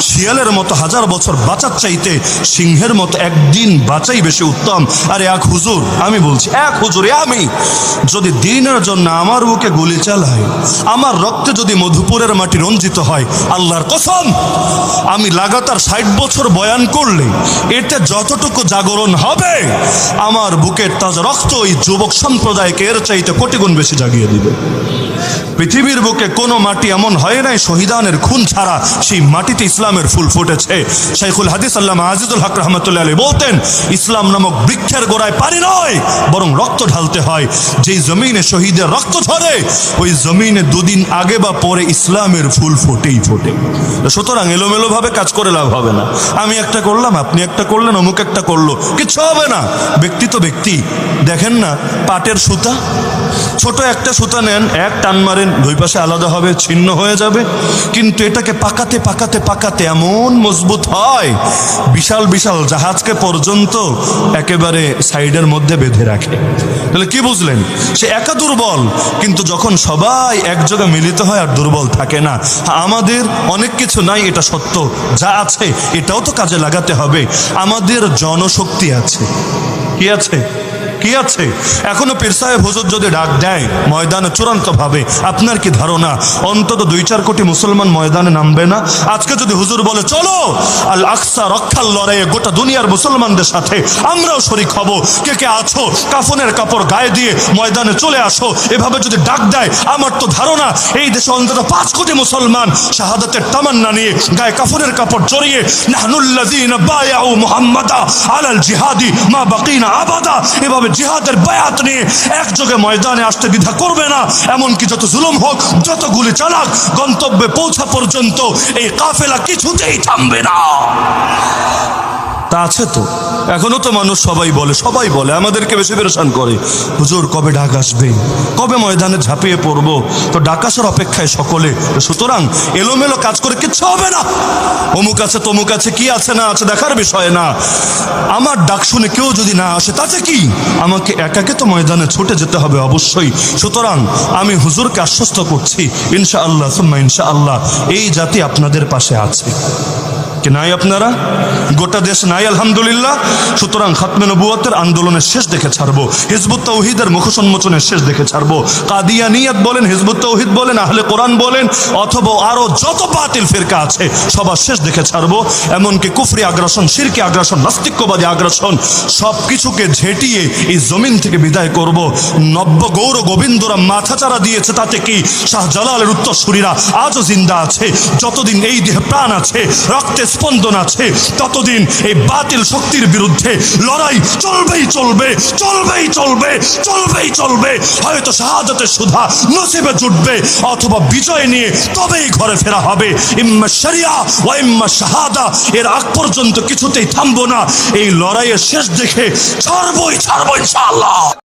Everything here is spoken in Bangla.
শিয়ালের মতো হাজার বছর বাঁচার চাইতে সিংহের মতো একদিন বাঁচাই বেশি উত্তম। আর এক হুজুর, আমি বলছি, এক হুজুরে আমি। যদি দিনের জন্য আমার বুকে গুলি চালাই আমার রক্তে যদি মধুপুরের মাটি রঞ্জিত হয়, আল্লাহর কসম, আমি লাগাতার ষাট বছর বয়ান করলে, এতে যতটুকু জাগরণ হবে, আমার বুকের তাজা রক্ত ওই যুবক সম্প্রদায়কে এর চাইতে কোটি গুণ বেশি জাগিয়ে দিবে। পৃথিবীর বুকে কোনো মাটি এমন হয় নাই, শহীদানের খুন ছাড়া সেই মাটিতে ইসলামের ফুল ফুটেছে। শাইখুল হাদিস আল্লাহ আজিজুল হক রহমতুল্লাহ আলী বলতেন, ইসলাম নামক বৃক্ষের গোড়ায় পানি নয়, বরং রক্ত ঢালতে হয়। যেই জমিনে শহীদের রক্ত ঝরে, ওই জমিনে দুদিন আগে বা পরে ইসলামের ফুল ফোটেই ফোটে। সুতরাং এলোমেলো ভাবে কাজ করে লাভ হবে না। আমি একটা করলাম, আপনি একটা করলেন, অমুক একটা করল, কিচ্ছু হবে না। ব্যক্তি তো ব্যক্তি। দেখেন না, পাটের সুতা। ছোট একটা সুতা নেন, এক টান মারেন দুই পাশে আলাদা হবে ছিন্ন হয়ে যাবে। কিন্তু এটাকে পাকাতে পাকাতে পাকাতে এমন মজবুত হয়, বিশাল বিশাল জাহাজকে পর্যন্ত একেবারে সাইডের মধ্যে বেঁধে রাখে। তাহলে কি বুঝলেন? সে একা দুর্বল, কিন্তু যখন সবাই এক জায়গায় মিলিত হয় আর দুর্বল থাকে না, আমাদের অনেক কিছু নাই, এটা সত্য, যা আছে, এটাও তো কাজে লাগাতে হবে। আমাদের জনশক্তি আছে। কি আছে? কি আছে? এখনও পীর সাহেব হুজুর যদি ডাক দেয়, ময়দানে চূড়ান্ত ভাবে আপনার কি ধারণা? অন্তত দুই চার কোটি মুসলমান ময়দানে নামবে না? আজকে যদি হুজুর বলে, চলো আল আকসা রক্ষার লড়াইয়ে গোটা দুনিয়ার মুসলমানদের সাথে আমরাও শরিক হব। কে কে আছো, কাফনের কাপড় গায়ে দিয়ে ময়দানে চলে আসো। এভাবে যদি ডাক দেয়, আমার তো ধারণা, এই দেশে অন্তত পাঁচ কোটি মুসলমান শাহাদাতের তামান্না নিয়ে গায়ে কাফনের কাপড় জড়িয়ে, নাহনুল্লাযীনা বায়াউ মুহাম্মাদা আলাল জিহাদি মা বাকিনা আবাদা। এভাবে জিহাদের বায়াত নিয়ে একযোগে ময়দানে আসতে দ্বিধা করবে না। এমনকি যত জুলুম হোক, যত গুলি চালাক, গন্তব্যে পৌঁছা পর্যন্ত এই কাফেলা কিছুতেই থামবে না। তা আছে তো? এখনও তো মানুষ সবাই বলে সবাই বলে, আমাদেরকে বেশি পেরেশান করে। হুজুর, কবে ডাক আসবে? কবে ময়দানে ঝাঁপিয়ে পড়ব? তো ডাক আসার অপেক্ষায় সকলে সুতরাং এলোমেলো কাজ করে কিচ্ছু হবে না। অমুক আছে, তমুক আছে, কি আছে, না আছে, দেখার বিষয় না। আমার ডাক শুনে কেউ যদি না আসে, তাতে কি? আমাকে একাকে তো ময়দানে ছুটে যেতে হবে অবশ্যই। সুতরাং আমি হুজুরকে আশ্বস্ত করছি ইনশা আল্লাহ সুম্মা ইনশা আল্লাহ এই জাতি আপনাদের পাশে আছে। কি নাই আপনারা? গোটা দেশ নাই আলহামদুলিল্লাহ। সুতরাং খাতমে নবুয়তের আন্দোলনের শেষ দেখে ছাড়বো। হিজবুত তৌহিদের মুখসন্মোচনের শেষ দেখে ছাড়বো। কাদিয়ানিয়াত বলেন, হিজবুত তৌহিদ বলেন, আহলে কোরআন বলেন, অথবা আরও যত বাতিল ফিরকা আছে, সবার শেষ দেখে ছাড়বো। এমনকি কুফরি আগ্রাসন, শিরকি আগ্রাসন, নাস্তিক্যবাদী আগ্রাসন সব কিছুকে ঝেঁটিয়ে এই জমিন থেকে বিদায় করব। নব্য গৌর গোবিন্দরা মাথাচাড়া দিয়েছে, তাতে কি শাহজালালের উত্তরসূরিরা আজও জিন্দা আছে? যতদিন এই দেহে প্রাণ আছে, রক্তে স্পন্দন আছে, ততদিন এই বাতিল শক্তির বিরুদ্ধে লড়াই চলবেই চলবে চলবেই চলবে চলবেই চলবে। হয়তো শাহাদতের সুধা নসিবে জুটবে, অথবা বিজয় নিয়ে তবেই ঘরে ফেরা হবে। ইম্মা শরিয়া ও ইম্মা শাহাদা, এর আগ পর্যন্ত কিছুতেই থামবো না। এই লড়াইয়ের শেষ দেখে ছাড়বই, ছাড়বো ইনশাআল্লাহ।